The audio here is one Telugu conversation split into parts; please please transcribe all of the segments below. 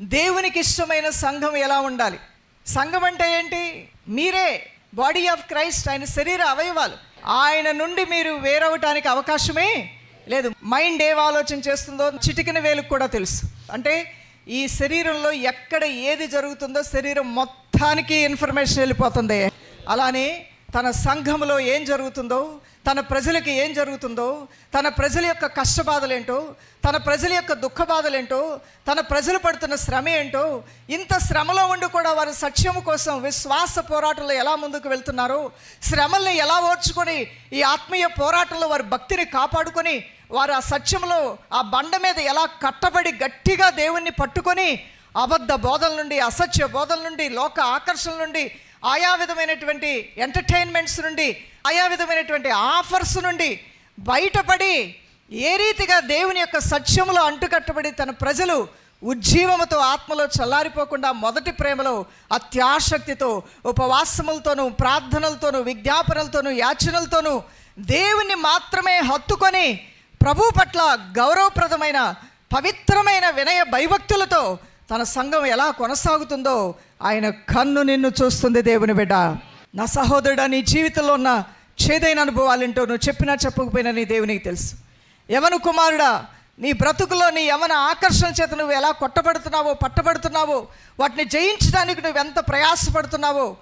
దేవునికి ఇష్టమైన సంఘం ఎలా ఉండాలి? సంఘం అంటే ఏంటి? మీరే బాడీ ఆఫ్ క్రైస్ట్ ఆయన శరీర అవయవాలు. ఆయన నుండి మీరు వేరవటానికి అవకాశమే లేదు. మైండ్ ఏం ఆలోచన చేస్తుందో చిటికిన వేలకు కూడా తెలుసు. అంటే ఈ శరీరంలో ఎక్కడ ఏది జరుగుతుందో శరీరం మొత్తానికి ఇన్ఫర్మేషన్ వెళ్ళిపోతుంది. అలానే తన సంఘంలో ఏం జరుగుతుందో తన ప్రజలకి ఏం జరుగుతుందో తన ప్రజల యొక్క కష్టబాధలేంటో తన ప్రజల యొక్క దుఃఖ బాధలేంటో తన ప్రజలు పడుతున్న శ్రమ ఏంటో ఇంత శ్రమలో ఉండి కూడా వారి సత్యము కోసం విశ్వాస పోరాటంలో ఎలా ముందుకు వెళ్తున్నారో శ్రమల్ని ఎలా ఓర్చుకొని ఈ ఆత్మీయ పోరాటంలో వారి భక్తిని కాపాడుకొని వారు ఆ సత్యంలో ఆ బండ మీద ఎలా కట్టబడి గట్టిగా దేవుణ్ణి పట్టుకొని అబద్ధ బోధల నుండి అసత్య బోధల నుండి లోక ఆకర్షణ నుండి ఆయా విధమైనటువంటి ఎంటర్టైన్మెంట్స్ నుండి ఆయా విధమైనటువంటి ఆఫర్స్ నుండి బయటపడి ఏ రీతిగా దేవుని యొక్క సత్యములో అంటుకట్టబడి తన ప్రజలు ఉజ్జీవముతో ఆత్మలో చల్లారిపోకుండా మొదటి ప్రేమలో అత్యాసక్తితో ఉపవాసములతోనూ ప్రార్థనలతోనూ విజ్ఞాపనలతోనూ యాచనలతోనూ దేవుని మాత్రమే హత్తుకొని ప్రభు పట్ల గౌరవప్రదమైన పవిత్రమైన వినయ భయభక్తులతో తన సంఘం ఎలా కొనసాగుతుందో ఆయన కన్ను నిన్ను చూస్తుంది దేవుని బిడ్డ. నా సహోదరుడా నీ జీవితంలో ఉన్న చేదైన అనుభవాలేంటో నువ్వు చెప్పినా చెప్పకపోయినా నీ దేవునికి తెలుసు. యవను కుమారుడా నీ బ్రతుకులో నీ యవన ఆకర్షణ చేత నువ్వు ఎలా కొట్టబడుతున్నావో పట్టబడుతున్నావో వాటిని జయించడానికి నువ్వెంత ప్రయాసపడుతున్నావో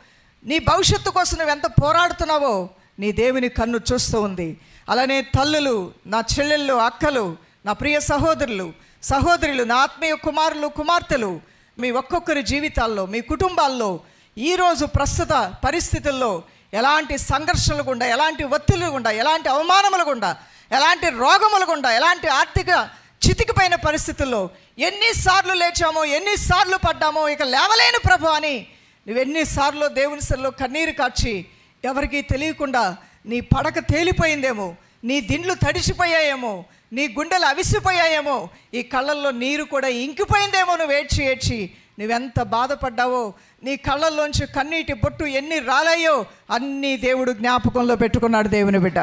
నీ భవిష్యత్తు కోసం నువ్వు ఎంత పోరాడుతున్నావో నీ దేవుని కన్ను చూస్తూ ఉంది. అలానే తల్లులు నా చెల్లెళ్ళు అక్కలు నా ప్రియ సహోదరులు సహోదరులు నా ఆత్మీయ కుమారులు కుమార్తెలు మీ ఒక్కొక్కరి జీవితాల్లో మీ కుటుంబాల్లో ఈరోజు ప్రస్తుత పరిస్థితుల్లో ఎలాంటి సంఘర్షణలు గుండా ఎలాంటి ఒత్తిళ్ళు గుండా ఎలాంటి అవమానములు గుండా ఎలాంటి రోగములు గుండా ఎలాంటి ఆర్థిక చితికిపోయిన పరిస్థితుల్లో ఎన్నిసార్లు లేచామో ఎన్నిసార్లు పడ్డామో ఇక లేవలేను ప్రభు అని నువ్వు ఎన్నిసార్లు దేవుని సరిలో కన్నీరు కాచి ఎవరికీ తెలియకుండా నీ పడక తేలిపోయిందేమో నీ దిండ్లు తడిసిపోయాయేమో నీ గుండెలు అవిసిపోయాయేమో ఈ కళ్ళల్లో నీరు కూడా ఇంకిపోయిందేమో నువ్వు ఏడ్చి ఏడ్చి. నువ్వెంత బాధపడ్డావో నీ కళ్ళల్లోంచి కన్నీటి బొట్టు ఎన్ని రాలాయో అన్నీ దేవుడు జ్ఞాపకంలో పెట్టుకున్నాడు దేవుని బిడ్డ.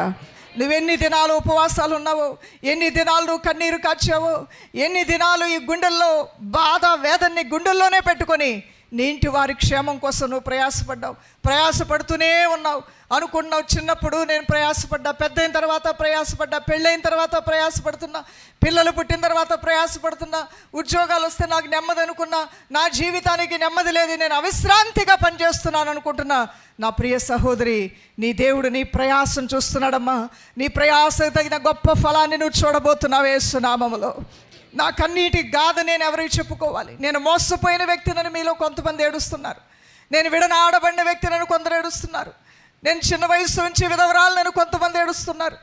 నువ్వెన్ని దినాలు ఉపవాసాలు ఉన్నావో ఎన్ని దినాలు నువ్వు కన్నీరు కాచావో ఎన్ని దినాలు ఈ గుండెల్లో బాధ వేదన్ని గుండెల్లోనే పెట్టుకొని నీ ఇంటి వారి క్షేమం కోసం నువ్వు ప్రయాసపడ్డావు. ప్రయాసపడుతూనే ఉన్నావు. అనుకున్నావు చిన్నప్పుడు నేను ప్రయాసపడ్డా పెద్దయిన తర్వాత ప్రయాసపడ్డా పెళ్ళైన తర్వాత ప్రయాసపడుతున్నా పిల్లలు పుట్టిన తర్వాత ప్రయాసపడుతున్నా ఉద్యోగాలు వస్తే నాకు నెమ్మది అనుకున్నా నా జీవితానికి నెమ్మది లేదు నేను అవిశ్రాంతిగా పనిచేస్తున్నాను అనుకుంటున్నా. నా ప్రియ సహోదరి నీ దేవుడు నీ ప్రయాసం చూస్తున్నాడమ్మా. నీ ప్రయాసకు తగిన గొప్ప ఫలాన్ని నువ్వు చూడబోతున్నావు నా కన్నీటి గాథ నేను ఎవరికి చెప్పుకోవాలి? నేను మోసపోయిన వ్యక్తినని మీలో కొంతమంది ఏడుస్తున్నారు. నేను విడనాడబడిన వ్యక్తినని కొందరు ఏడుస్తున్నారు. నేను చిన్న వయసు నుంచి విధవరాలను కొంతమంది ఏడుస్తున్నారు.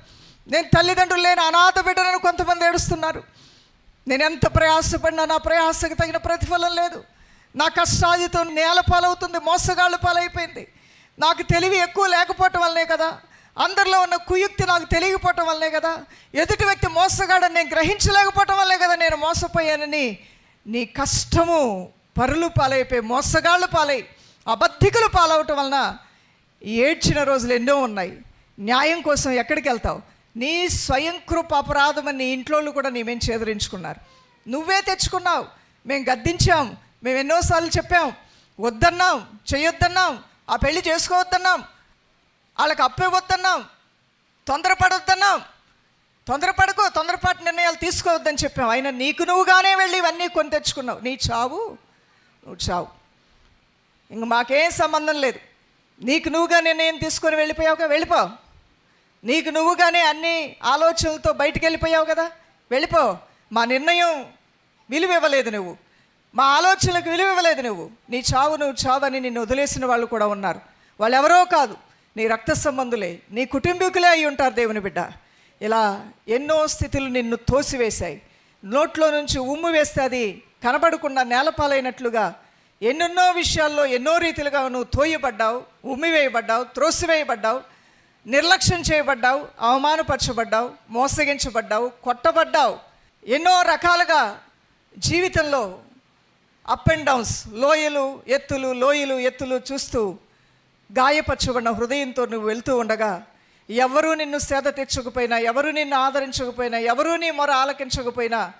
నేను తల్లిదండ్రులు లేని అనాథ బిడ్డలను కొంతమంది ఏడుస్తున్నారు. నేను ఎంత ప్రయాసపడినా నా ప్రయాసకు తగిన ప్రతిఫలం లేదు. నా కష్టాదితో నేల పాలవుతుంది మోసగాళ్ళు పాలైపోయింది. నాకు తెలివి ఎక్కువ లేకపోవటం వల్లనే కదా అందరిలో ఉన్న కుయుక్తి నాకు తెలియకపోవటం వల్లనే కదా. ఎదుటి వ్యక్తి మోసగాడని నేను గ్రహించలేకపోవటం వల్లే కదా నేను మోసపోయానని నీ కష్టము పరులు పాలైపోయి మోసగాళ్ళు పాలై అబద్ధికులు పాలవటం వలన ఏడ్చిన రోజులు ఎన్నో ఉన్నాయి. న్యాయం కోసం ఎక్కడికి వెళ్తావు? నీ స్వయం కృప అపరాధం నీ ఇంట్లోళ్ళు కూడా నీ మేము చేదరించుకున్నారు. నువ్వే తెచ్చుకున్నావు. మేము గద్దించాం. మేము ఎన్నోసార్లు చెప్పాం. వద్దన్నాం. చేయొద్దన్నాం ఆ పెళ్ళి చేసుకోవద్దన్నాం. వాళ్ళకి అప్పు ఇవ్వద్దన్నాం. తొందరపడొద్దన్నాం. తొందరపడకు తొందరపాటు నిర్ణయాలు తీసుకోవద్దని చెప్పాం. అయినా నీకు నువ్వుగానే వెళ్ళి ఇవన్నీ కొని తెచ్చుకున్నావు. నీ చావు నువ్వు చావు. ఇంక మాకేం సంబంధం లేదు. నీకు నువ్వుగా నిర్ణయం తీసుకొని వెళ్ళిపోయావుగా వెళ్ళిపో. నీకు నువ్వుగానే అన్ని ఆలోచనలతో బయటికి వెళ్ళిపోయావు కదా వెళ్ళిపో. మా నిర్ణయం విలువ ఇవ్వలేదు నువ్వు. మా ఆలోచనలకు విలువ ఇవ్వలేదు నువ్వు. నీ చావు నువ్వు చావు అని నిన్ను వదిలేసిన వాళ్ళు కూడా ఉన్నారు. వాళ్ళు ఎవరో కాదు. నీ రక్త సంబంధులే నీ కుటుంబీకులే అయి ఉంటారు దేవుని బిడ్డ. ఇలా ఎన్నో స్థితులు నిన్ను తోసివేశాయి. నోట్లో నుంచి ఉమ్ము వేస్తే అది కనబడకుండా నేలపాలైనట్లుగా ఎన్నెన్నో విషయాల్లో ఎన్నో రీతిలుగా నువ్వు తోయబడ్డావు ఉమ్మివేయబడ్డావు త్రోసివేయబడ్డావు నిర్లక్ష్యం చేయబడ్డావు అవమానపరచబడ్డావు మోసగించబడ్డావు కొట్టబడ్డావు. ఎన్నో రకాలుగా జీవితంలో అప్ అండ్ డౌన్స్ లోయలు ఎత్తులు లోయలు ఎత్తులు చూస్తూ గాయపరచబడిన హృదయంతో నువ్వు వెళ్తూ ఉండగా ఎవరూ నిన్ను సేద తెచ్చకపోయినా ఎవరూ నిన్ను ఆదరించకపోయినా ఎవరూ నీ మొర ఆలకించకపోయినా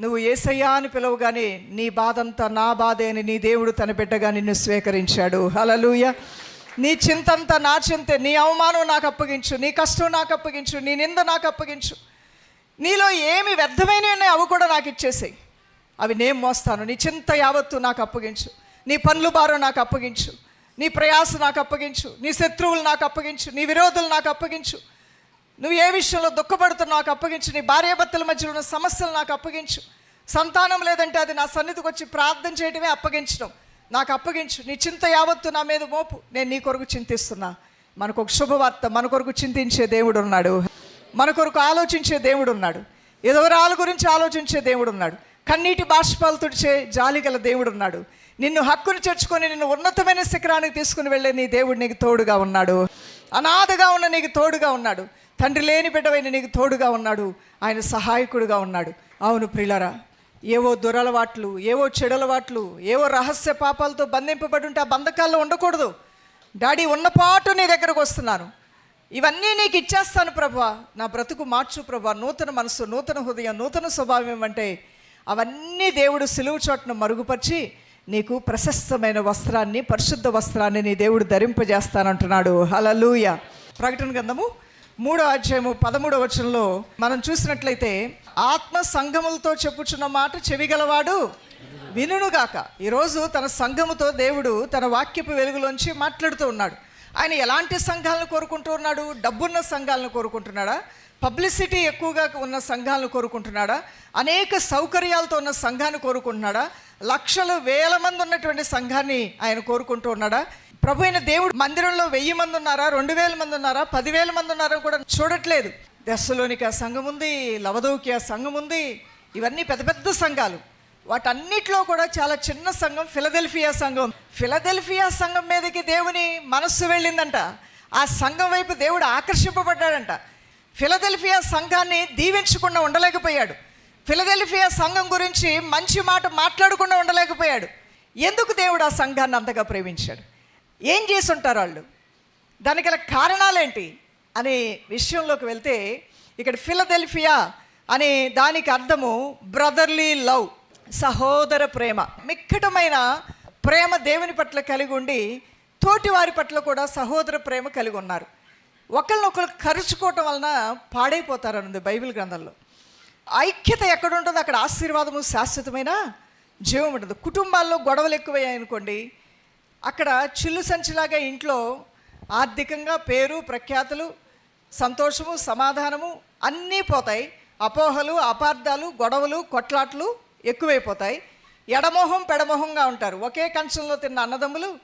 నువ్వు ఏసయ్యా అని పిలవగానే నీ బాధంతా నా బాధే అని నీ దేవుడు తన బిడ్డగా నిన్ను స్వీకరించాడు. హలలుయ నీ చింతంతా నా చింతే నీ అవమానం నాకు అప్పగించు నీ కష్టం నాకు అప్పగించు నీ నింద నాకు అప్పగించు. నీలో ఏమి వ్యర్థమైనవి అవి కూడా నాకు ఇచ్చేసాయి. అవి నేను మోస్తాను. నీ చింత యావత్తు నాకు అప్పగించు. నీ పనులు భారం నాకు అప్పగించు. నీ ప్రయాస నాకు అప్పగించు నీ శత్రువులు నాకు అప్పగించు నీ విరోధులు నాకు అప్పగించు. నువ్వు ఏ విషయంలో దుఃఖపడుతున్నావు నాకు అప్పగించు నీ భార్యాభర్తల మధ్యలో ఉన్న సమస్యలు నాకు అప్పగించు. సంతానం లేదంటే అది నా సన్నిధికి వచ్చి ప్రార్థన చేయడమే అప్పగించడం. నాకు అప్పగించు నీ చింత యావత్తు నా మీద మోపు. నేను నీ కొరకు చింతిస్తున్నా. మనకు ఒక శుభవార్త మన కొరకు చింతించే దేవుడు ఉన్నాడు. మన కొరకు ఆలోచించే దేవుడు ఉన్నాడు. ఎదవరాల గురించి ఆలోచించే దేవుడు ఉన్నాడు. కన్నీటి బాష్పాలు తుడిచే జాలిగల దేవుడు ఉన్నాడు. నిన్ను హక్కును చేర్చుకొని నిన్ను ఉన్నతమైన శిఖరానికి తీసుకుని వెళ్ళే నీ దేవుడు నీకు తోడుగా ఉన్నాడు. అనాథగా ఉన్న నీకు తోడుగా ఉన్నాడు. తండ్రి లేని బిడ్డవైన నీకు తోడుగా ఉన్నాడు. ఆయన సహాయకుడుగా ఉన్నాడు. అవును ప్రిలరా ఏవో దురలవాట్లు ఏవో చెడలవాట్లు ఏవో రహస్య పాపాలతో బంధింపబడి ఉంటే ఆ బంధకాల్లో ఉండకూడదు. డాడీ ఉన్నపాటు నీ దగ్గరకు వస్తున్నాను. ఇవన్నీ నీకు ఇచ్చేస్తాను ప్రభా నా బ్రతుకు మార్చు ప్రభా నూతన మనసు నూతన హృదయం నూతన స్వభావం ఏమంటే అవన్నీ దేవుడు సిలువు చోట్ను మరుగుపరిచి నీకు ప్రశస్తమైన వస్త్రాన్ని పరిశుద్ధ వస్త్రాన్ని నీ దేవుడు ధరింపజేస్తానంటున్నాడు. హలలుయ ప్రకటన గ్రంథము మూడో అధ్యాయము పదమూడవ వచనంలో మనం చూసినట్లయితే ఆత్మ సంఘములతో చెప్పుచున్న మాట చెవిగలవాడు వినుగాక ఈరోజు తన సంఘముతో దేవుడు తన వాక్యపు వెలుగులోంచి మాట్లాడుతూ ఉన్నాడు. ఆయన ఎలాంటి సంఘాలను కోరుకుంటూ ఉన్నాడు? డబ్బున్న సంఘాలను కోరుకుంటున్నాడా? పబ్లిసిటీ ఎక్కువగా ఉన్న సంఘాలను కోరుకుంటున్నాడా? అనేక సౌకర్యాలతో ఉన్న సంఘాన్ని కోరుకుంటున్నాడా? లక్షలు వేల మంది ఉన్నటువంటి సంఘాన్ని ఆయన కోరుకుంటూ ఉన్నాడా? ప్రభు అయిన దేవుడు మందిరంలో వెయ్యి మంది ఉన్నారా? రెండు వేల మంది ఉన్నారా? పదివేల మంది ఉన్నారా కూడా చూడట్లేదు. దశలోనికి ఆ సంఘం ఉంది లవదోకి ఆ సంఘం ఉంది. ఇవన్నీ పెద్ద పెద్ద సంఘాలు. వాటన్నిటిలో కూడా చాలా చిన్న సంఘం ఫిలదెల్ఫియా సంఘం. ఫిలదెల్ఫియా సంఘం మీదకి దేవుని మనస్సు వెళ్ళిందంట. ఆ సంఘం వైపు దేవుడు ఆకర్షింపబడ్డాడంట. ఫిలదెల్ఫియా సంఘాన్ని దీవించకుండా ఉండలేకపోయాడు. ఫిలదెల్ఫియా సంఘం గురించి మంచి మాట మాట్లాడకుండా ఉండలేకపోయాడు. ఎందుకు దేవుడు ఆ సంఘాన్ని అంతగా ప్రేమించాడు? ఏం చేసి ఉంటారు వాళ్ళు? దానికి గల కారణాలేంటి అనే విషయంలోకి వెళ్తే ఇక్కడ ఫిలదెల్ఫియా అనే దానికి అర్థము బ్రదర్లీ లవ్ సహోదర ప్రేమ. మిక్కటమైన ప్రేమ దేవుని పట్ల కలిగి ఉండి తోటి వారి పట్ల కూడా సహోదర ప్రేమ కలిగి ఉన్నారు. ఒకరినొకరు కరుచుకోవటం వలన పాడైపోతారనుంది బైబిల్ గ్రంథంలో. ఐక్యత ఎక్కడ ఉంటుందో అక్కడ ఆశీర్వాదము శాశ్వతమైన జీవం ఉంటుంది. కుటుంబాల్లో గొడవలు ఎక్కువయ్యాయి అనుకోండి అక్కడ చిల్లు సంచిలాగా ఇంట్లో ఆర్థికంగా పేరు ప్రఖ్యాతులు సంతోషము సమాధానము అన్నీ పోతాయి. అపోహలు అపార్థాలు గొడవలు కొట్లాట్లు ఎక్కువైపోతాయి. ఎడమోహం పెడమోహంగా ఉంటారు. ఒకే కంచంలో తిన్న అన్నదమ్ములు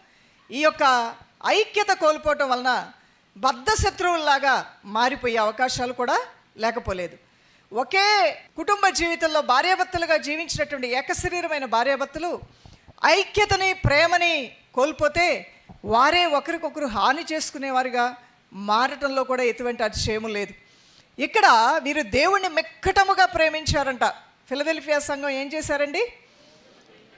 ఈ యొక్క ఐక్యత కోల్పోవటం వలన బద్ధ శత్రువుల్లాగా మారిపోయే అవకాశాలు కూడా లేకపోలేదు. ఒకే కుటుంబ జీవితంలో భార్యాభర్తలుగా జీవించినటువంటి ఏకశరీరమైన భార్యాభర్తలు ఐక్యతని ప్రేమని కోల్పోతే వారే ఒకరికొకరు హాని చేసుకునేవారుగా. మారటంలో కూడా ఎటువంటి అతిశయము లేదు. ఇక్కడ వీరు దేవుణ్ణి మెక్కటముగా ప్రేమించారంట. ఫిలదెల్ఫియా సంఘం ఏం చేశారండి?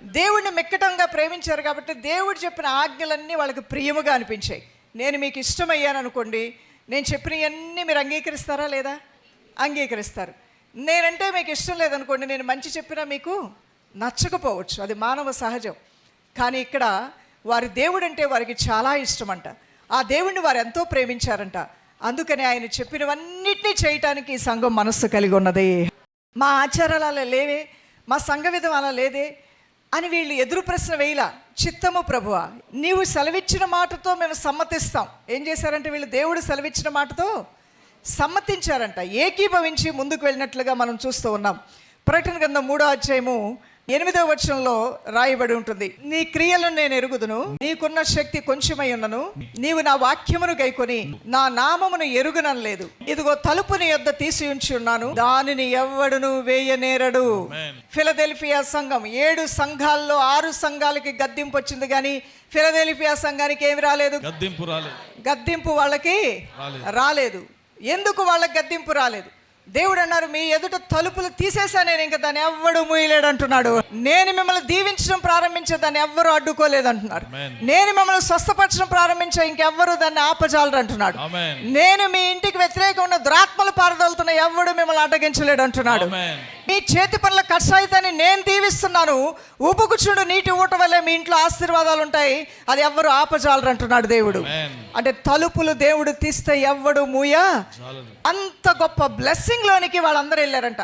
దేవుణ్ణి మెక్కటంగా ప్రేమించారు కాబట్టి దేవుడు చెప్పిన ఆజ్ఞలన్నీ వాళ్ళకి ప్రియముగా అనిపించాయి. నేను మీకు ఇష్టమయ్యాను అనుకోండి నేను చెప్పినవన్నీ మీరు అంగీకరిస్తారా లేదా? అంగీకరిస్తారు. నేనంటే మీకు ఇష్టం లేదనుకోండి నేను మంచి చెప్పినా మీకు నచ్చకపోవచ్చు. అది మానవ సహజం. కానీ ఇక్కడ వారి దేవుడు అంటే వారికి చాలా ఇష్టమంట. ఆ దేవుణ్ణి వారు ఎంతో ప్రేమించారంట. అందుకని ఆయన చెప్పినవన్నిటినీ చేయటానికి ఈ సంఘం మనస్సు కలిగి ఉన్నది. మా ఆచారాలు అలా లేవే మా సంఘ విధం అలా లేదే అని వీళ్ళు ఎదురు ప్రశ్న వేయలా. చిత్తము ప్రభువా నీవు సెలవిచ్చిన మాటతో మేము సమ్మతిస్తాం. ఏం చేశారంటే వీళ్ళు దేవుడు సెలవిచ్చిన మాటతో సమ్మతించారంట ఏకీభవించి ముందుకు వెళ్ళినట్లుగా మనం చూస్తూ ఉన్నాం. ప్రకటన కింద మూడో అధ్యాయము ఎనిమిదవ వచనంలో రాయబడి ఉంటుంది. నీ క్రియలను నేను ఎరుగుదును నీకున్న శక్తి కొంచెమై ఉన్నను నీవు నా వాక్యమును గైకొని నా నామమును ఎరుగునలేదు ఇదిగో తలుపుని యొద్ద తీసి ఉంచి ఉన్నాను దానిని ఎవ్వడును వేయనేరడు. ఫిలదెల్ఫియా సంఘం ఏడు సంఘాల్లో ఆరు సంఘాలకి గద్దింపు వచ్చింది కానీ ఫిలదెల్ఫియా సంఘానికి ఏమి రాలేదు? గద్దింపు రాలేదు. గద్దింపు వాళ్ళకి. రాలేదు. ఎందుకు వాళ్ళకి గద్దింపు రాలేదు? దేవుడు అన్నారు మీ ఎదుట తలుపులు తీసేసా నేను ఇంకా దాన్ని ఎవ్వడు మూయలేడు అంటున్నాడు నేను మిమ్మల్ని దీవించడం ప్రారంభించే దాన్ని ఎవ్వరు అడ్డుకోలేదు అంటున్నారు. నేను మిమ్మల్ని స్వస్థపరచడం ప్రారంభించే ఇంకెవ్వరు దాన్ని ఆపజాలరు అంటున్నాడు. నేను మీ ఇంటికి వ్యతిరేకంగా ఉన్న దురాత్మలు పారదోలుతున్న ఎవ్వడు మిమ్మల్ని అడ్డగించలేడు అంటున్నాడు. మీ చేతి పనుల కషాయితాన్ని నేను దీవిస్తున్నాను. ఉబుకుచుడు నీటి ఊట వల్లే మీ ఇంట్లో ఆశీర్వాదాలు ఉంటాయి. అది ఎవ్వరు ఆపజాలరు అంటున్నాడు దేవుడు. అంటే తలుపులు దేవుడు తీస్తే ఎవ్వడు మూయా? అంత గొప్ప బ్లెస్సింగ్ లోనికి వాళ్ళందరూ వెళ్ళారంట.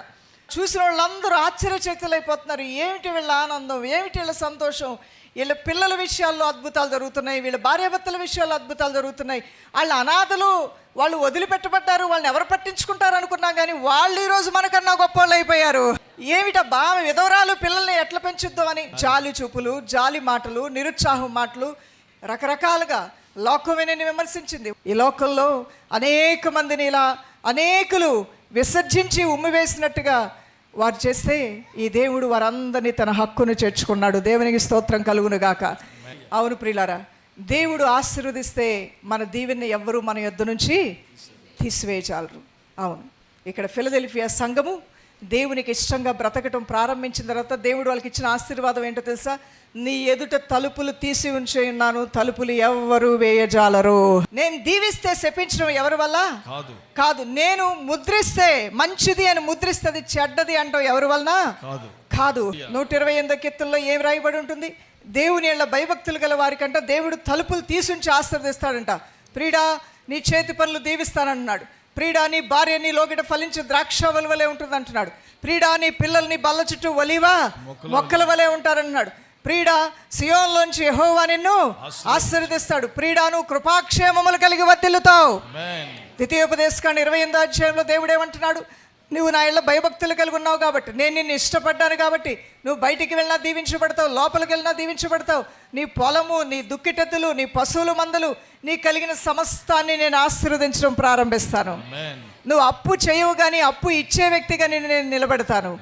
చూసిన వాళ్ళందరూ ఆశ్చర్యచకితులైపోతున్నారు. ఏమిటి వీళ్ళ ఆనందం? ఏమిటి వీళ్ళ సంతోషం? వీళ్ళ పిల్లల విషయాల్లో అద్భుతాలు జరుగుతున్నాయి వీళ్ళ భార్యాభర్తల విషయాల్లో అద్భుతాలు జరుగుతున్నాయి. వాళ్ళ అనాథలు వాళ్ళు వదిలిపెట్టబడ్డారు వాళ్ళని ఎవరు పట్టించుకుంటారు అనుకున్నాం కానీ వాళ్ళు ఈరోజు మనకన్నా గొప్ప వాళ్ళు అయిపోయారు. ఏమిటబ్బా ఆమె విధవరాలు పిల్లల్ని ఎట్లా పెంచుద్దామని? జాలి చూపులు జాలి మాటలు నిరుత్సాహం మాటలు రకరకాలుగా లోకమేనని విమర్శించింది. ఈ లోకంలో అనేక మందిని ఇలా అనేకులు విసర్జించి ఉమ్మివేసినట్టుగా వారు చేస్తే ఈ దేవుడు వారందరినీ తన హక్కును చేర్చుకున్నాడు. దేవునికి స్తోత్రం కలుగును గాక అవును ప్రియులారా దేవుడు ఆశీర్వదిస్తే మన దీవెన్ని ఎవ్వరూ మన యొద్ద నుంచి తీసివేయచాలరు అవును. ఇక్కడ ఫిలదెల్ఫియా సంఘము దేవునికి ఇష్టంగా బ్రతకటం ప్రారంభించిన తర్వాత దేవుడు వాళ్ళకి ఇచ్చిన ఆశీర్వాదం ఏంటో తెలుసా? నీ ఎదుట తలుపులు తీసి ఉంచి ఉన్నాను తలుపులు ఎవ్వరు వేయజాలరు. నేను దీవిస్తే శపించడం ఎవరి వల్ల? కాదు. కాదు నేను ముద్రిస్తే మంచిది అని ముద్రిస్తుంది చెడ్డది అంటావు ఎవరి వలన? కాదు. కాదు. నూట ఇరవై ఎనిమిదో కీర్తనలో ఏం రాయబడి ఉంటుంది? దేవుని ఏళ్ళ భయభక్తులు గల వారికంట దేవుడు తలుపులు తీసుంచి ఆశీర్వదిస్తాడంట. ప్రీడా నీ చేతి పనులు దీవిస్తానన్నాడు. ప్రీడా నీ భార్య నీ లోగిట ఫలించి ద్రాక్ష వలవలే ఉంటుంది అంటున్నాడు ప్రీడా నీ పిల్లల్ని బల్ల చుట్టూ ఒలివా? మొక్కల వలె. ఉంటారన్నాడు. ప్రీడా సియోన్లోంచి యెహోవా నిన్ను ఆశీర్వదిస్తాడు. ప్రీడాను కృపాక్షేమములు కలిగి వర్తిల్లుతావు ద్వితీయోపదేశకాండ ఇరవై ఎనిమిదో అధ్యాయంలో దేవుడు ఏమంటున్నాడు నువ్వు నా ఇళ్ళ భయభక్తులు కలిగి ఉన్నావు కాబట్టి నేను నిన్ను ఇష్టపడ్డాను కాబట్టి నువ్వు బయటికి వెళ్ళినా దీవించబడతావు లోపలికి వెళ్ళినా దీవించబడతావు. నీ పొలము నీ దుక్కిటెద్దులు నీ పశువులు మందలు నీ కలిగిన సమస్తాన్ని నేను ఆశీర్వదించడం ప్రారంభిస్తాను. నువ్వు అప్పు చేయవు కానీ అప్పు ఇచ్చే వ్యక్తిగా నేను నేను నిలబెడతాను.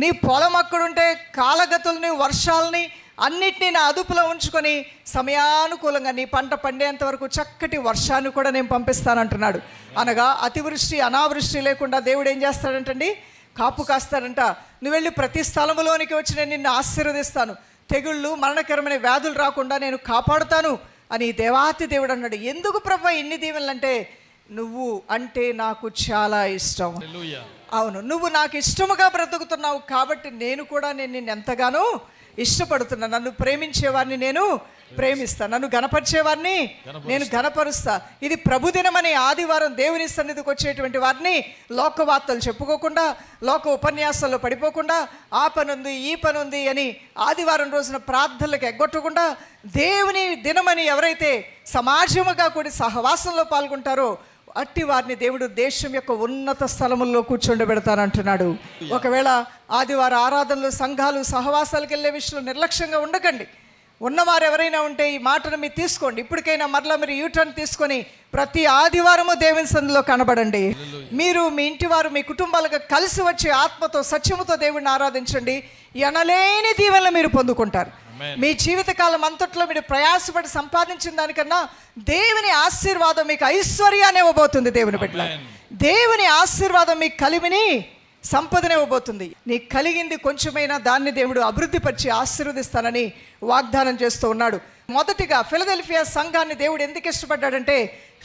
నీ పొలం అక్కడుంటే కాలగతుల్ని వర్షాలని అన్నిటినీ నా అదుపులో ఉంచుకొని సమయానుకూలంగా నీ పంట పండేంత వరకు చక్కటి వర్షాన్ని కూడా నేను పంపిస్తానంటున్నాడు. అనగా అతివృష్టి అనావృష్టి లేకుండా దేవుడు ఏం చేస్తాడంటండి? కాపు కాస్తాడంట. నువ్వు వెళ్ళి ప్రతి స్థలములోనికి వచ్చి నేను నిన్ను ఆశీర్వదిస్తాను. తెగుళ్ళు మరణకరమైన వ్యాధులు రాకుండా నేను కాపాడుతాను అని దేవాతి దేవుడు అన్నాడు. ఎందుకు ప్రభా ఇన్ని దీవెనలు అంటే నువ్వు అంటే నాకు చాలా ఇష్టం. అవును నువ్వు నాకు ఇష్టముగా బ్రతుకుతున్నావు కాబట్టి నేను కూడా నేను నిన్ను ఎంతగానో ఇష్టపడుతున్నా. నన్ను ప్రేమించేవారిని నేను ప్రేమిస్తా. నన్ను గణపరిచేవారిని నేను గణపరుస్తా ఇది ప్రభుదినమని ఆదివారం దేవుని సన్నిధికి వచ్చేటువంటి వారిని లోకవార్తలు చెప్పుకోకుండా లోక ఉపన్యాసాల్లో పడిపోకుండా ఆ పనుంది ఈ పనుంది అని ఆదివారం రోజున ప్రార్థనలకు ఎగ్గొట్టకుండా దేవుని దినమని ఎవరైతే సమాజముగా కూడి సహవాసంలో పాల్గొంటారో అట్టి వారిని దేవుడు దేశం యొక్క ఉన్నత స్థలముల్లో కూర్చోండబెడతానంటున్నాడు ఒకవేళ ఆదివార ఆరాధనలు సంఘాలు సహవాసాలకు వెళ్ళే విషయంలో నిర్లక్ష్యంగా ఉండకండి. ఉన్నవారు ఎవరైనా ఉంటే ఈ మాటను మీరు తీసుకోండి. ఇప్పటికైనా మరలా మీరు యూటర్న్ తీసుకొని ప్రతి ఆదివారము దేవుని సందులో కనబడండి. మీరు మీ ఇంటి వారు మీ కుటుంబాలకు కలిసి వచ్చే ఆత్మతో సత్యముతో దేవుడిని ఆరాధించండి. ఎనలేని దీవెనలు మీరు పొందుకుంటారు. మీ జీవితకాలం అంతట్లో మీరు ప్రయాసపడి సంపాదించిన దానికన్నా దేవుని ఆశీర్వాదం మీకు ఐశ్వర్యాన్ని ఇవ్వబోతుంది దేవుని బిడ్డ. దేవుని ఆశీర్వాదం మీకు కలిమిని సంపదనే ఇవ్వబోతుంది. నీకు కలిగింది కొంచెమైనా దాన్ని దేవుడు అభివృద్ధిపరిచి ఆశీర్వదిస్తానని వాగ్దానం చేస్తూ ఉన్నాడు. మొదటిగా ఫిలదెల్ఫియా సంఘాన్ని దేవుడు ఎందుకు ఇష్టపడ్డాడంటే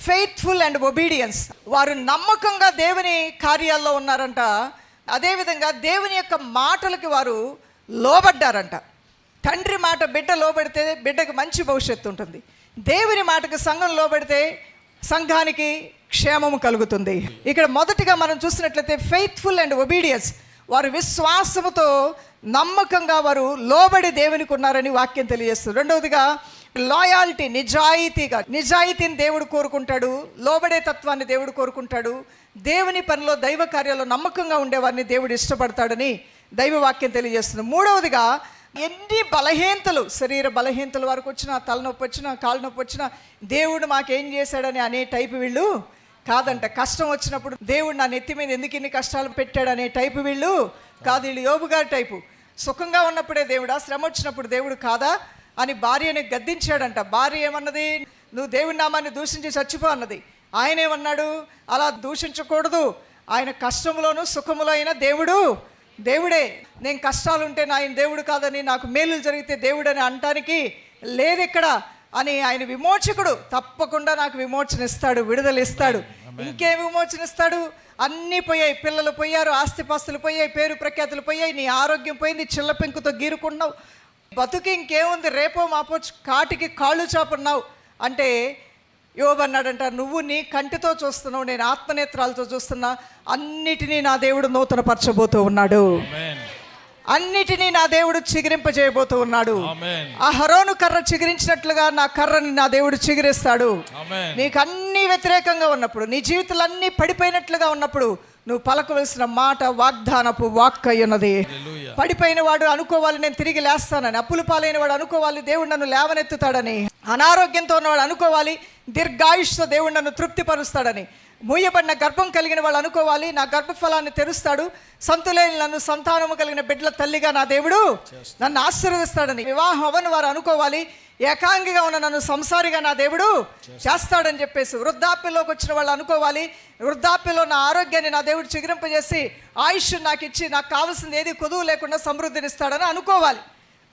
ఫెయిత్ఫుల్ అండ్ ఒబీడియన్స్ వారు నమ్మకంగా దేవుని కార్యాల్లో ఉన్నారంట. అదేవిధంగా దేవుని యొక్క మాటలకి వారు లోబడ్డారంట. తండ్రి మాట బిడ్డ లోబడితే బిడ్డకు మంచి భవిష్యత్తు ఉంటుంది. దేవుని మాటకు సంఘం లోబడితే సంఘానికి క్షేమము కలుగుతుంది. ఇక్కడ మొదటిగా మనం చూసినట్లయితే ఫెయిత్ఫుల్ అండ్ ఒబీడియన్స్ వారు విశ్వాసముతో నమ్మకంగా వారు లోబడి దేవునికి ఉన్నారని వాక్యం తెలియజేస్తుంది. రెండవదిగా లాయాలిటీ నిజాయితీగా. నిజాయితీని దేవుడు కోరుకుంటాడు. లోబడే తత్వాన్ని దేవుడు కోరుకుంటాడు. దేవుని పనిలో దైవ కార్యాల్లో నమ్మకంగా ఉండేవారిని దేవుడు ఇష్టపడతాడని దైవ వాక్యం తెలియజేస్తుంది. మూడవదిగా ఎన్ని బలహీనతలు శరీర బలహీనతలు వరకు వచ్చినా తలనొప్పి వచ్చినా కాలు నొప్పి వచ్చినా దేవుడు మాకేం చేశాడని అనే టైపు వీళ్ళు కాదంట. కష్టం వచ్చినప్పుడు దేవుడు నా నెత్తి మీద ఎందుకు ఇన్ని కష్టాలు పెట్టాడనే టైపు వీళ్ళు కాదు. వీళ్ళు యోబు గారి టైపు. సుఖంగా ఉన్నప్పుడే దేవుడా శ్రమ వచ్చినప్పుడు దేవుడు కాదా అని భార్యని గద్దించాడంట. భార్య ఏమన్నది? నువ్వు దేవుడి నామాన్ని దూషించి చచ్చిపో అన్నది. ఆయన ఏమన్నాడు? అలా దూషించకూడదు. ఆయన కష్టంలోనూ సుఖములో అయినా దేవుడు దేవుడే నేను కష్టాలు ఉంటే నా ఆయన దేవుడు కాదని నాకు మేలు జరిగితే దేవుడు అని అనటానికి లేదు ఇక్కడ అని ఆయన విమోచకుడు తప్పకుండా నాకు విమోచన ఇస్తాడు విడుదల ఇస్తాడు ఇంకేం విమోచన ఇస్తాడు అన్నీ పోయాయి పిల్లలు పోయారు ఆస్తిపాస్తులు పోయాయి పేరు ప్రఖ్యాతులు పోయాయి నీ ఆరోగ్యం పోయింది చిల్ల పెంకుతో గీరుకున్నావు. బతుకి ఇంకేముంది? రేపో మాపో కాటికి కాళ్ళు చాపున్నావు. అంటే యోబన్నాడంట నువ్వు నీ కంటితో చూస్తున్నావు నేను ఆత్మనేత్రాలతో చూస్తున్నా అన్నిటినీ నా దేవుడు నూతనపరచబోతూ ఉన్నాడు Amen. అన్నిటినీ నా దేవుడు చిగిరింపజేయబోతూ ఉన్నాడు. ఆ హరోను కర్ర చిగిరించినట్లుగా నా కర్రని నా దేవుడు చిగిరిస్తాడు. నీకు అన్ని వ్యతిరేకంగా ఉన్నప్పుడు నీ జీవితాలు అన్నీ పడిపోయినట్లుగా ఉన్నప్పుడు నువ్వు పలకవలసిన మాట వాగ్దానపు వాక్ అయి ఉన్నది. Hallelujah. పడిపోయిన వాడు అనుకోవాలి నేను తిరిగి లేస్తానని. అప్పులు పాలైన వాడు అనుకోవాలి దేవుడు నన్ను లేవనెత్తుతాడని. అనారోగ్యంతో ఉన్నవాడు అనుకోవాలి దీర్ఘాయుష్తో దేవుడు నన్ను తృప్తిపరుస్తాడని. మూయబడిన గర్భం కలిగిన వాళ్ళు అనుకోవాలి. నా గర్భఫలాన్ని తెరుస్తాడు. సంతులేని నన్ను సంతానము కలిగిన బిడ్డల తల్లిగా నా దేవుడు నన్ను ఆశీర్వదిస్తాడని వివాహం అవని వారు అనుకోవాలి. ఏకాంగిగా ఉన్న నన్ను సంసారిగా నా దేవుడు చేస్తాడని చెప్పేసి వృద్ధాప్యంలోకి వచ్చిన వాళ్ళు అనుకోవాలి. వృద్ధాప్యంలో నా ఆరోగ్యాన్ని నా దేవుడు చిగురింపజేసి ఆయుష్ నాకు ఇచ్చి నాకు కావాల్సింది ఏది కొదువు లేకుండా సమృద్ధినిస్తాడని అనుకోవాలి.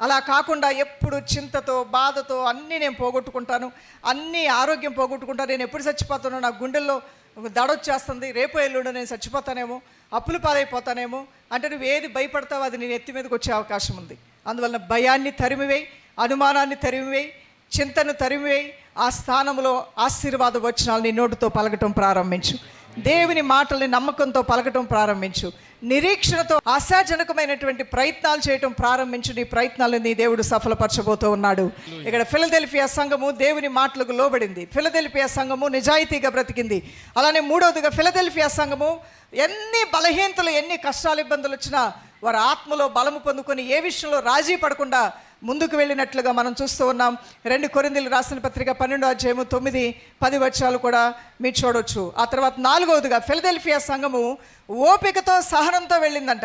అలా కాకుండా ఎప్పుడు చింతతో బాధతో అన్నీ నేను పోగొట్టుకుంటాను. అన్నీ ఆరోగ్యం పోగొట్టుకుంటాను. నేను ఎప్పుడు చచ్చిపోతానో నా గుండెల్లో దడొచ్చేస్తుంది రేపు ఎల్లుండి నేను చచ్చిపోతానేమో అప్పులు పాలైపోతానేమో అంటే నువ్వు ఏది భయపడతావో అది నేను ఎత్తి మీదకి వచ్చే అవకాశం ఉంది. అందువలన భయాన్ని తరిమివేయి అనుమానాన్ని తరిమివేయి చింతను తరిమివేయి ఆ స్థానంలో ఆశీర్వాద వచనాలు నీ నోటితో పలకటం ప్రారంభించు. దేవుని మాటల్ని నమ్మకంతో పలకటం ప్రారంభించు. నిరీక్షణతో ఆశాజనకమైనటువంటి ప్రయత్నాలు చేయటం ప్రారంభించు. నీ ప్రయత్నాలు నీ దేవుడు సఫలపరచబోతూ ఉన్నాడు. ఇక్కడ ఫిలదెల్ఫియా సంఘము దేవుని మాటలకు లోబడింది. ఫిలదెల్ఫియా సంఘము నిజాయితీగా బ్రతికింది. అలానే మూడవదిగా ఫిలదెల్ఫియా సంఘము ఎన్ని బలహీనతలు ఎన్ని కష్టాలు ఇబ్బందులు వచ్చినా వారి ఆత్మలో బలము పొందుకొని ఏ విషయంలో రాజీ పడకుండా ముందుకు వెళ్ళినట్లుగా మనం చూస్తూ ఉన్నాం. రెండు కొరిందులు రాసిన పత్రిక పన్నెండో అధ్యాయము తొమ్మిది పది వచ్చాలు కూడా మీరు చూడొచ్చు. ఆ తర్వాత నాలుగవదిగా ఫిలదెల్ఫియా సంఘము ఓపికతో సహనంతో వెళ్ళిందంట.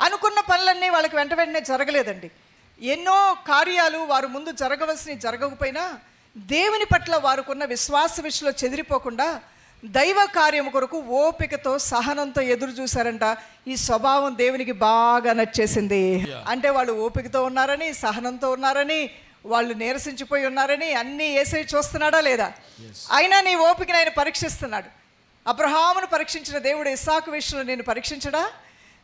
అనుకున్న పనులన్నీ వాళ్ళకి వెంట వెంటనే జరగలేదండి. ఎన్నో కార్యాలు వారు ముందు జరగవలసినవి జరగకపోయినా దేవుని పట్ల వారుకున్న విశ్వాస విషయంలో చెదిరిపోకుండా దైవ కార్యము కొరకు ఓపికతో సహనంతో ఎదురు చూశారంట. ఈ స్వభావం దేవునికి బాగా నచ్చేసింది. అంటే వాళ్ళు ఓపికతో ఉన్నారని సహనంతో ఉన్నారని వాళ్ళు నీరసించిపోయి ఉన్నారని అన్నీ ఏసై చూస్తున్నాడా లేదా? అయినా నీ ఓపికని ఆయన పరీక్షిస్తున్నాడు. అబ్రహామును పరీక్షించిన దేవుడు ఇస్సాకు విషయంలో నేను పరీక్షించడా?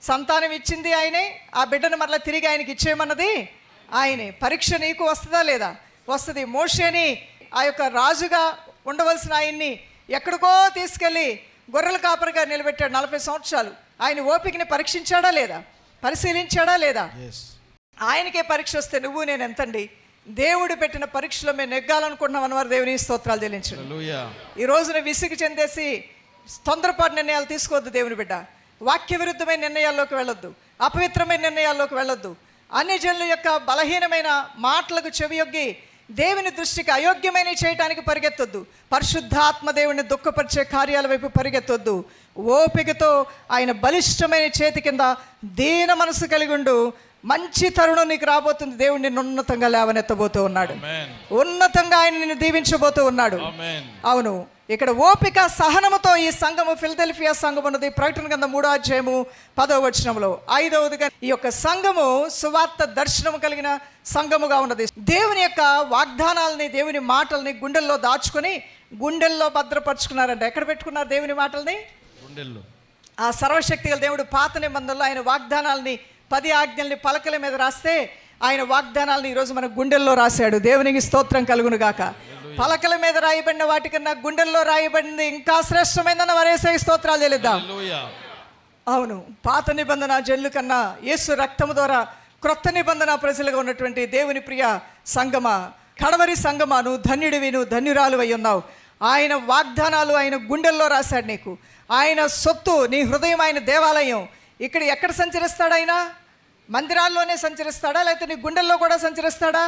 సంతానం ఇచ్చింది ఆయనే ఆ బిడ్డను మరలా తిరిగి ఆయనకి ఇచ్చేయమన్నది ఆయనే. పరీక్ష నీకు వస్తుందా లేదా? వస్తుంది. మోషేని ఆ యొక్క రాజుగా ఉండవలసిన ఆయన్ని ఎక్కడికో తీసుకెళ్ళి గొర్రెల కాపరిగా నిలబెట్టాడు నలభై సంవత్సరాలు. ఆయన ఓపికని పరీక్షించాడా లేదా? పరిశీలించాడా లేదా. ఆయనకే పరీక్ష వస్తే నువ్వు నేను ఎంతండి? దేవుడు పెట్టిన పరీక్షలో మేము నెగ్గాలనుకుంటున్నాం అన్నవారు దేవుని స్తోత్రాలు చెల్లించండి. ఈ రోజున విసిగి చెందేసి తొందరపాటు నిర్ణయాలు తీసుకోవద్దు దేవుని బిడ్డ. వాక్య విరుద్ధమైన నిర్ణయాల్లోకి వెళ్ళొద్దు. అపవిత్రమైన నిర్ణయాల్లోకి వెళ్ళొద్దు. అన్ని జనుల యొక్క బలహీనమైన మాటలకు చెవియొగ్గి దేవుని దృష్టికి అయోగ్యమైన చేయటానికి పరిగెత్తొద్దు. పరిశుద్ధాత్మ దేవుని దుఃఖపరిచే కార్యాల వైపు పరిగెత్తొద్దు. ఓపికతో ఆయన బలిష్టమైన చేతి కింద దీన మనసు కలిగి ఉండు. మంచి తరుణం నీకు రాబోతుంది. దేవుడు నిన్ను ఉన్నతంగా లేవనెత్తబోతూ ఉన్నాడు. ఉన్నతంగా ఆయన నిన్ను దీవించబోతూ ఉన్నాడు. అవును. ఇక్కడ ఓపిక సహనముతో ఈ సంఘము ఫిల్దెల్ఫియా సంఘం ఉన్నది ప్రకటన కింద మూడో అధ్యాయము పదో వచనంలో ఐదవదిగా ఈ యొక్క సంఘము సువార్త దర్శనము కలిగిన సంఘముగా ఉన్నది. దేవుని యొక్క వాగ్దానాలని దేవుని మాటల్ని గుండెల్లో దాచుకొని గుండెల్లో భద్రపరుచుకున్నారంట. ఎక్కడ పెట్టుకున్నారు దేవుని మాటల్ని? గుండెల్లో. ఆ సర్వశక్తి గల దేవుడు పాత నిబంధనలో ఆయన వాగ్దానాల్ని పది ఆజ్ఞల్ని పలకల మీద రాస్తే ఆయన వాగ్దానాలను ఈరోజు మన గుండెల్లో రాశాడు. దేవునికి స్తోత్రం కలుగును గాక పలకల మీద రాయబడిన వాటికన్నా గుండెల్లో రాయబడింది ఇంకా శ్రేష్టమైందన్న వరేసే స్తోత్రాలు Hallelujah. అవును పాత నిబంధన జల్లు కన్నా యేసు రక్తము ద్వారా క్రొత్త నిబంధన ప్రజలుగా ఉన్నటువంటి దేవుని ప్రియ సంగమ కడవరి సంగమా నువ్వు ధన్యుడివి నువ్వు ధన్యురాలు అయి ఉన్నావు ఆయన వాగ్దానాలు ఆయన గుండెల్లో రాశాడు నీకు. ఆయన సొత్తు నీ హృదయం ఆయన దేవాలయం. ఇక్కడ ఎక్కడ సంచరిస్తాడు ఆయన మందిరాల్లోనే సంచరిస్తాడా? లేకపోతే నీ గుండెల్లో కూడా సంచరిస్తాడా?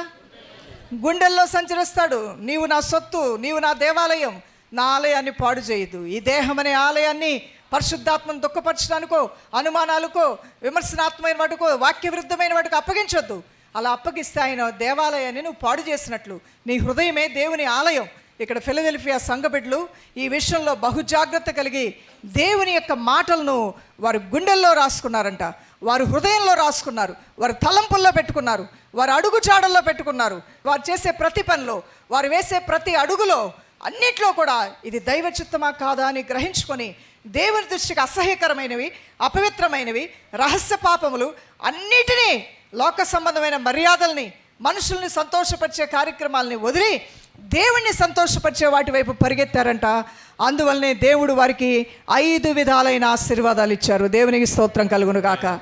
గుండెల్లో సంచరిస్తాడు. నీవు నా సొత్తు నీవు నా దేవాలయం. నా ఆలయాన్ని పాడు చేయదు. ఈ దేహం అనే ఆలయాన్ని పరిశుద్ధాత్మను దుఃఖపరచడానికో అనుమానాలకో విమర్శనాత్మైన వాటికో వాక్య విరుద్ధమైన వాటికి అప్పగించొద్దు. అలా అప్పగిస్తే ఆయన దేవాలయాన్ని నువ్వు పాడు చేసినట్లు. నీ హృదయమే దేవుని ఆలయం. ఇక్కడ ఫిలదెల్ఫియా సంఘబిడ్లు ఈ విషయంలో బహుజాగ్రత్త కలిగి దేవుని యొక్క మాటలను వారు గుండెల్లో రాసుకున్నారంట. వారు హృదయంలో రాసుకున్నారు. వారు తలంపుల్లో పెట్టుకున్నారు. వారు అడుగు చాడల్లో పెట్టుకున్నారు. వారు చేసే ప్రతి పనిలో వారు వేసే ప్రతి అడుగులో అన్నిట్లో కూడా ఇది దైవ చిత్తమా కాదా అని గ్రహించుకొని దేవుని దృష్టికి అసహ్యకరమైనవి అపవిత్రమైనవి రహస్య పాపములు అన్నిటినీ లోక సంబంధమైన మర్యాదల్ని మనుషుల్ని సంతోషపరిచే కార్యక్రమాలని వదిలి దేవుణ్ణి సంతోషపరిచే వాటి వైపు పరిగెత్తారంట. అందువల్లనే దేవుడు వారికి ఐదు విధాలైన ఆశీర్వాదాలు ఇచ్చారు. దేవునికి స్తోత్రం కలుగును గాక.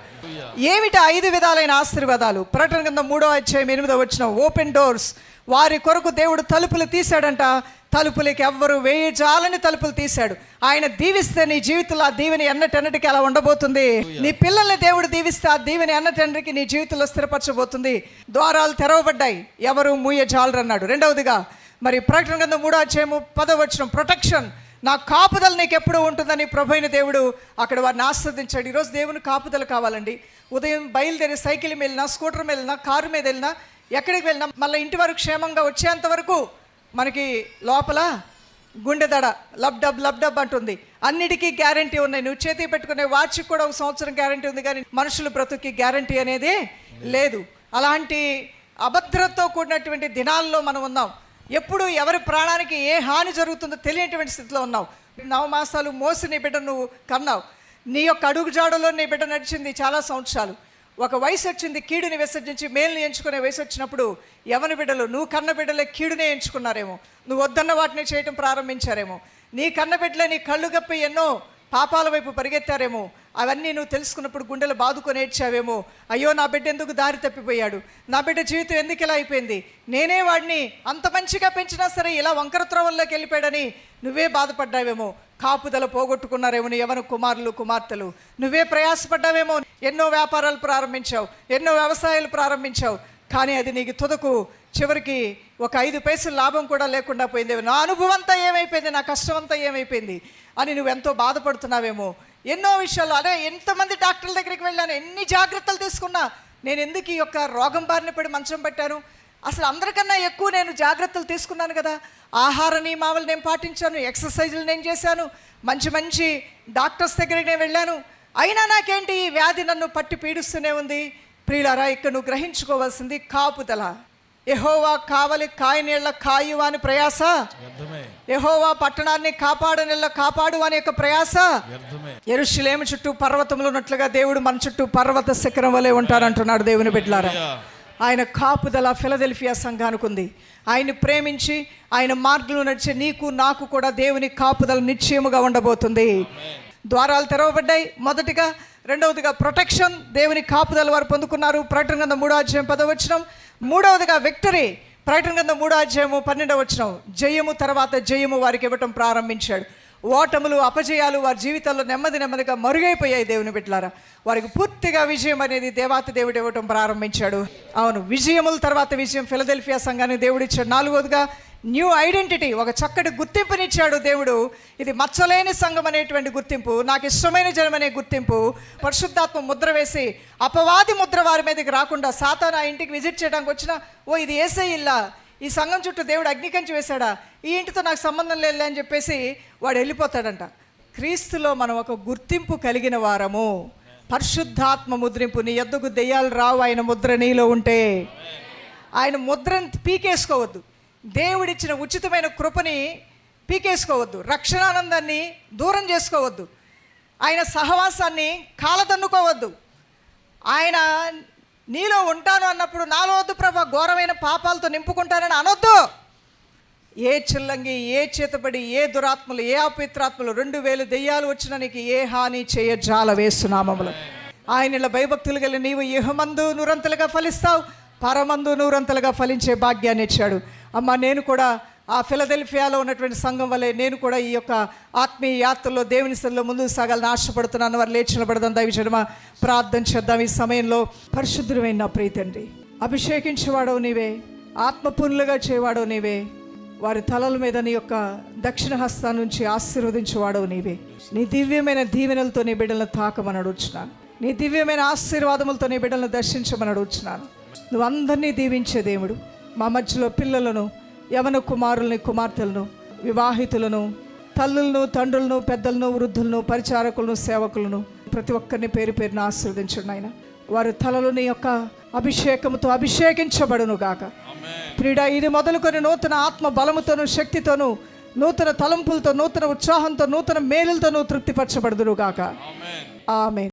ఏమిటి ఐదు విధాలైన ఆశీర్వాదాలు? ప్రకటన కింద మూడో అధ్యాయం ఎనిమిదో వచ్చిన ఓపెన్ డోర్స్ వారి కొరకు దేవుడు తలుపులు తీశాడంట. తలుపులకి ఎవ్వరు వేయి జాలని తలుపులు తీశాడు. ఆయన దీవిస్తే నీ జీవితంలో ఆ దీవెని ఎన్నటెన్నటికి అలా ఉండబోతుంది? నీ పిల్లల్ని దేవుడు దీవిస్తే ఆ దీవెని ఎన్నటెన్నటికి నీ జీవితంలో స్థిరపరచబోతుంది? ద్వారాలు తెరవబడ్డాయి. ఎవరు మూయ జాలరన్నాడు రెండవదిగా మరి ప్రకటన కింద మూడో అధ్యాయము పదవచనం ప్రొటెక్షన్ నా కాపుదల నీకు ఎప్పుడు ఉంటుందని ప్రభైన దేవుడు అక్కడ వారిని ఆస్వాదించాడు. ఈరోజు దేవుని కాపుదల కావాలండి. ఉదయం బయలుదేరి సైకిల్ మీద వెళ్ళినా స్కూటర్ మీద వెళ్ళినా కారు మీద వెళ్ళినా ఎక్కడికి వెళ్ళినా మళ్ళీ ఇంటి వరకు క్షేమంగా వచ్చేంత వరకు మనకి లోపల గుండె దడ లబ్ డబ్ లబ్ డబ్ అంటుంది. అన్నిటికీ గ్యారంటీ ఉన్నాయి. నువ్వు చేతి పెట్టుకునే వాచ్కి కూడా ఒక సంవత్సరం గ్యారంటీ ఉంది కానీ మనుషుల బ్రతుకి గ్యారంటీ అనేది లేదు. అలాంటి అభద్రతతో కూడినటువంటి దినాల్లో మనం ఉన్నాం. ఎప్పుడు ఎవరి ప్రాణానికి ఏ హాని జరుగుతుందో తెలియనటువంటి స్థితిలో ఉన్నావు. నవమాసాలు మోసి నీ బిడ్డ నువ్వు కన్నావు. నీ యొక్క అడుగు జాడలో నీ బిడ్డ నడిచింది చాలా సంవత్సరాలు. ఒక వయసు వచ్చింది కీడుని విసర్జించి మేలుని ఎంచుకునే వయసు వచ్చినప్పుడు ఎవరి బిడ్డలు? నువ్వు కన్న బిడ్డలే కీడునే ఎంచుకున్నారేమో. నువ్వు వద్దన్న వాటిని చేయటం ప్రారంభించారేమో. నీ కన్న బిడ్డలే నీ కళ్ళు గప్పి ఎన్నో పాపాల వైపు పరిగెత్తారేమో. అవన్నీ నువ్వు తెలుసుకున్నప్పుడు గుండెలు బాదుకొని ఏడ్చావేమో. అయ్యో నా బిడ్డ ఎందుకు దారి తప్పిపోయాడు? నా బిడ్డ జీవితం ఎందుకు ఇలా అయిపోయింది? నేనే వాడిని అంత మంచిగా పెంచినా సరే ఇలా వంకర త్రోవల్లోకి వెళ్ళిపోయాడని నువ్వే బాధపడ్డావేమో. కాపుదల పోగొట్టుకున్నారేమో నీ యవన కుమారులు కుమార్తెలు. నువ్వే ప్రయాసపడ్డావేమో. ఎన్నో వ్యాపారాలు ప్రారంభించావు ఎన్నో వ్యవసాయాలు ప్రారంభించావు. కానీ అది నీకు తుదకు చివరికి ఒక ఐదు పైసలు లాభం కూడా లేకుండా పోయింది. నా అనుభవం అంతా ఏమైపోయింది నా కష్టం అంతా ఏమైపోయింది అని నువ్వు ఎంతో బాధపడుతున్నావేమో. ఎన్నో విషయాలు అదే ఎంతమంది డాక్టర్ల దగ్గరికి వెళ్ళాను ఎన్ని జాగ్రత్తలు తీసుకున్నా నేను ఎందుకు ఈ యొక్క రోగం బారిన పడి మంచం పెట్టాను? అసలు అందరికన్నా ఎక్కువ నేను జాగ్రత్తలు తీసుకున్నాను కదా. ఆహార నియమావళి నేను పాటించాను ఎక్సర్సైజులు నేను చేశాను మంచి మంచి డాక్టర్స్ దగ్గరికి నేను వెళ్ళాను. అయినా నాకేంటి ఈ వ్యాధి నన్ను పట్టి పీడిస్తూనే ఉంది? ప్రియులారా ఇక్కడ నువ్వు గ్రహించుకోవాల్సింది కాపుదల. ఎహోవా కావలి కాయనీళ్ళ కాయు అని ప్రయాస? యెహోవా పట్టణాన్ని కాపాడనిళ్ళ కాపాడు అనే యొక్క ప్రయాస? ఎరుషులేము చుట్టూ పర్వతములు ఉన్నట్లుగా దేవుడు మన చుట్టూ పర్వత శిఖరం వలె ఉంటారంటున్నాడు దేవుని బిడ్డలారా ఆయన కాపుదల ఫిలదెల్ఫియా సంఘానికి ఉంది. ఆయన్ని ప్రేమించి ఆయన మార్గంలో నడిచే నీకు నాకు కూడా దేవుని కాపుదల నిశ్చయముగా ఉండబోతుంది. ద్వారాలు తెరవబడ్డాయి. మొదటిగా రెండవదిగా ప్రొటెక్షన్ దేవుని కాపుదల వారు పొందుకున్నారు. ప్రకటన గ్రంథం మూడో అధ్యాయం పదవచనం మూడవదిగా విక్టరీ. ప్రకటన గ్రంథం మూడో అధ్యాయము పన్నెండవ వచ్చిన జయము తర్వాత జయము వారికి ఇవ్వటం ప్రారంభించాడు. ఓటములు అపజయాలు వారి జీవితాల్లో నెమ్మది నెమ్మదిగా మరుగైపోయాయి దేవుని బిడ్డలారా. వారికి పూర్తిగా విజయం అనేది దేవాతి దేవుడు ఇవ్వటం ప్రారంభించాడు. అవును విజయముల తర్వాత విజయం ఫిలదెల్ఫియా సంఘానికి దేవుడు నాలుగోదిగా నాలుగవదిగా న్యూ ఐడెంటిటీ ఒక చక్కటి గుర్తింపునిచ్చాడు దేవుడు. ఇది మచ్చలేని సంఘం అనేటువంటి గుర్తింపు నాకు ఇష్టమైన జనం అనే గుర్తింపు. పరిశుద్ధాత్మ ముద్ర వేసి అపవాది ముద్ర వారి మీదకి రాకుండా సాతాను ఆ ఇంటికి విజిట్ చేయడానికి వచ్చిన ఓ ఇది ఏసై ఇల్లా ఈ సంఘం చుట్టూ దేవుడు అగ్నికంచి వేశాడా? ఈ ఇంటితో నాకు సంబంధం లేదు అని చెప్పేసి వాడు వెళ్ళిపోతాడంట. క్రీస్తులో మనం ఒక గుర్తింపు కలిగిన వారము. పరిశుద్ధాత్మ ముద్రింపు నీ ఎద్దుకు దెయ్యాలు రావు ఆయన ముద్ర నీలో ఉంటే. ఆయన ముద్రను పీకేసుకోవద్దు. దేవుడిచ్చిన ఉచితమైన కృపని పీకేసుకోవద్దు. రక్షణానందాన్ని దూరం చేసుకోవద్దు. ఆయన సహవాసాన్ని కాలదన్నుకోవద్దు ఆయన నీలో ఉంటాను అన్నప్పుడు నాలో వద్దు ప్రభా ఘోరమైన పాపాలతో నింపుకుంటానని అనొద్దు. ఏ చిల్లంగి ఏ చేతబడి ఏ దురాత్మలు ఏ అపిత్రాత్మలు రెండు వేలు దెయ్యాలు వచ్చిన నీకు ఏ హాని చేయ జాల వేస్తున్నామములు ఆయన భయభక్తులు కలిగి నీవు ఇహమందు నూరంతలుగా ఫలిస్తావు పరమందు నూరంతలుగా ఫలించే భాగ్యాన్ని ఇచ్చాడు. అమ్మ నేను కూడా ఆ ఫిలదెల్ఫియాలో ఉన్నటువంటి సంఘం వల్లే నేను కూడా ఈ యొక్క ఆత్మీయ యాత్రలో దేవుని సన్నిధిలో ముందుకు సాగాలని ఆశపడుతున్నాను. వారు లేచి నిలబడదాం దైవజనమ ప్రార్థన చేద్దాం ఈ సమయంలో. పరిశుద్ధుడమైన నా ప్రీతండి అభిషేకించేవాడవు నీవే పునులుగా చేయవాడవు నీవే వారి తలల మీద నీ యొక్క దక్షిణ హస్తం నుంచి ఆశీర్వదించేవాడవు నీవే. నీ దివ్యమైన దీవెనలతో నీ బిడ్డలను తాకమని అడుగుచున్నాను. నీ దివ్యమైన ఆశీర్వాదములతో నీ బిడ్డలను దర్శించమని అడుగుచున్నాను. నువ్వు అందరినీ దీవించే దేవుడు. మా మధ్యలో పిల్లలను యవన కుమారుల్ని కుమార్తెలను వివాహితులను తల్లులను తండ్రులను పెద్దలను వృద్ధులను పరిచారకులను సేవకులను ప్రతి ఒక్కరిని పేరు పేరున ఆశీర్వదించండి ఆయన వారి తలలు నీ యొక్క అభిషేకముతో అభిషేకించబడును గాక. ప్రియుడా ఇది మొదలుకొని నూతన ఆత్మ బలముతోను శక్తితోను నూతన తలంపులతో నూతన ఉత్సాహంతో నూతన మేలులతో నువ్వు తృప్తిపరచబడుదురు గాక. ఆమె